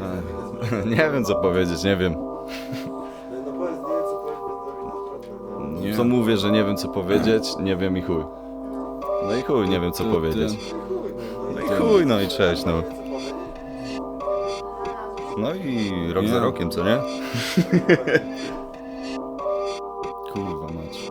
Nie wiem co powiedzieć, nie wiem. No powiedz, nie co powiedz, Nie. Co mówię, że nie wiem co powiedzieć, nie wiem i chuj. No i chuj, nie wiem co powiedzieć. No i chuj, no i cześć, no. No i rok za rokiem, co nie? Kurwa mać.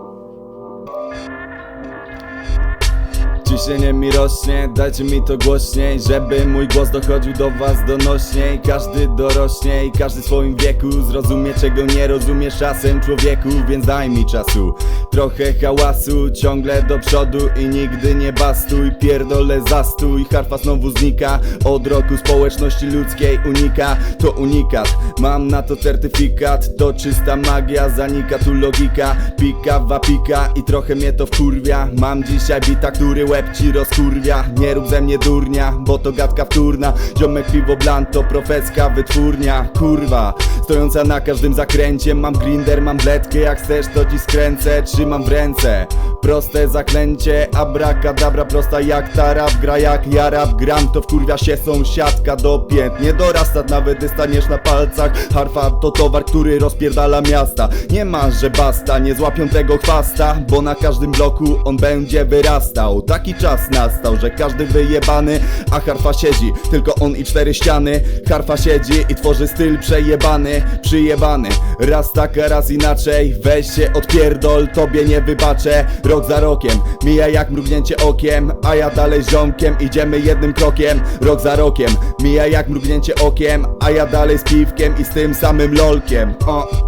Ciśnienie mi rośnie, dajcie mi to głośniej Żeby mój głos dochodził do was donośniej. Każdy dorośnie i każdy w swoim wieku Zrozumie czego nie rozumiesz czasem człowieku Więc daj mi czasu. Trochę hałasu, ciągle do przodu i nigdy nie bastuj. Pierdolę zastój, harfa znowu znika. Od roku społeczności ludzkiej unika To unikat, mam na to certyfikat To czysta magia, zanika tu logika. Pika, wapika i trochę mnie to wkurwia. Mam dzisiaj bita, który łeb ci rozkurwia. Nie rób ze mnie durnia, bo to gadka wtórna. Ziomek piwo blanc to profeska wytwórnia. Kurwa, stojąca na każdym zakręcie. Mam grinder, mam bledkę, jak chcesz to ci skręcę. Trzymam w ręce Proste zaklęcie, abracadabra prosta jak ta rap Gra. Jak ja rap gram, to wkurwia się sąsiadka do pięt. Nie dorasta nawet gdy staniesz na palcach. Harfa to towar, który rozpierdala miasta. Nie ma, że basta, nie złapią tego chwasta Bo na każdym bloku on będzie wyrastał. Taki czas nastał, że każdy wyjebany A harfa siedzi, tylko on i cztery ściany. Harfa siedzi i tworzy styl przejebany Przyjebany, raz tak, raz inaczej. Weź się odpierdol, tobie nie wybaczę Rok za rokiem, mija jak mrugnięcie okiem A ja dalej z ziomkiem, idziemy jednym krokiem Rok za rokiem, mija jak mrugnięcie okiem A ja dalej z piwkiem i z tym samym lolkiem. O.